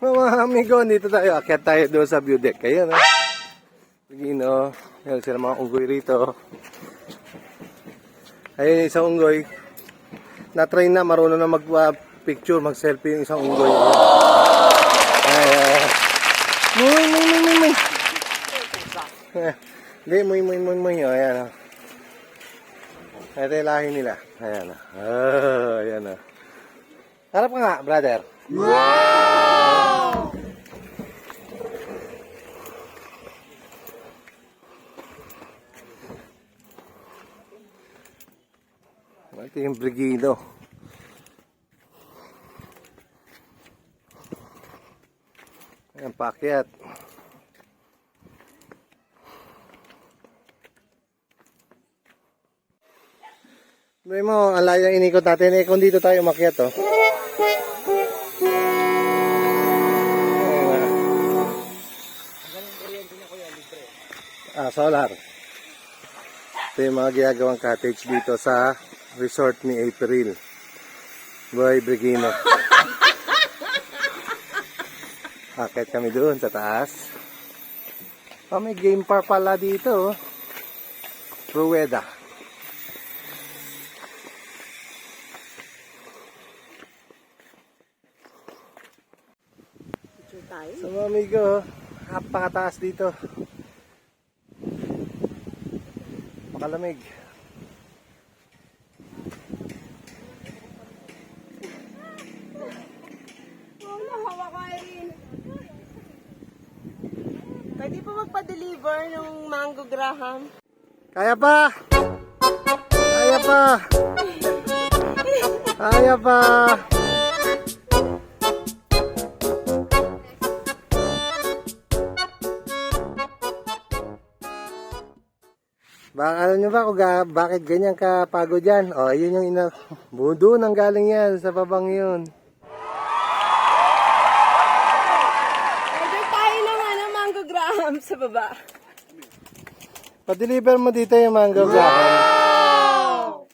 Mga amigo, dito tayo. Akyat tayo doon sa view deck. Ayan, ha? Pagino. Ayan sila mga unggoy rito. Ayun, isang unggoy. Na-train na, marunong na mag-picture, mag-selfie yung isang unggoy. Ayan. Muy, muy, muy, muy, muy. Ayan. Hindi, muy, muy, muy, muy. O, Ayan, o. Ito yung lahi nila. Ayan. Oh, ayan, o. Harap ka nga, brother. Ito yung brigido. Ayan, paakyat. May mo, ang layo inikot natin. Eh, kung dito tayo umakyat, oh. Ah, solar. Ito yung mga ginagawang cottage dito sa resort ni April. Boy Brigino. Akit kami doon sa taas. Oh, may game park pala dito. oh. Rueda. So mga amigo, napakataas dito. Makalamig. Wala, Pwede pa magpa-deliver ng mango graham? Kaya pa! Kaya pa! Kaya pa! Baka alam nyo ba kung bakit ganyan ka pagod yan? O, yun yung ina... Budo nang galing yan sa babang yun. Order tayo ng ano, mango graham sa baba. Pa-deliver mo dito yung mango wow!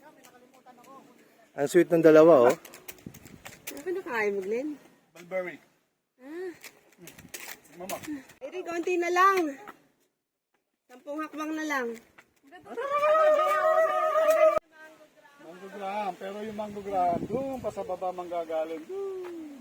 Ang sweet ng dalawa, oh. Ano ba nakain mo, Glenn? Mulberry. Mama. Irene, konti na lang. Sampung hakbang na lang. Mango graham. Pero yung mango graham, doon pa sa baba manggagaling. Doon.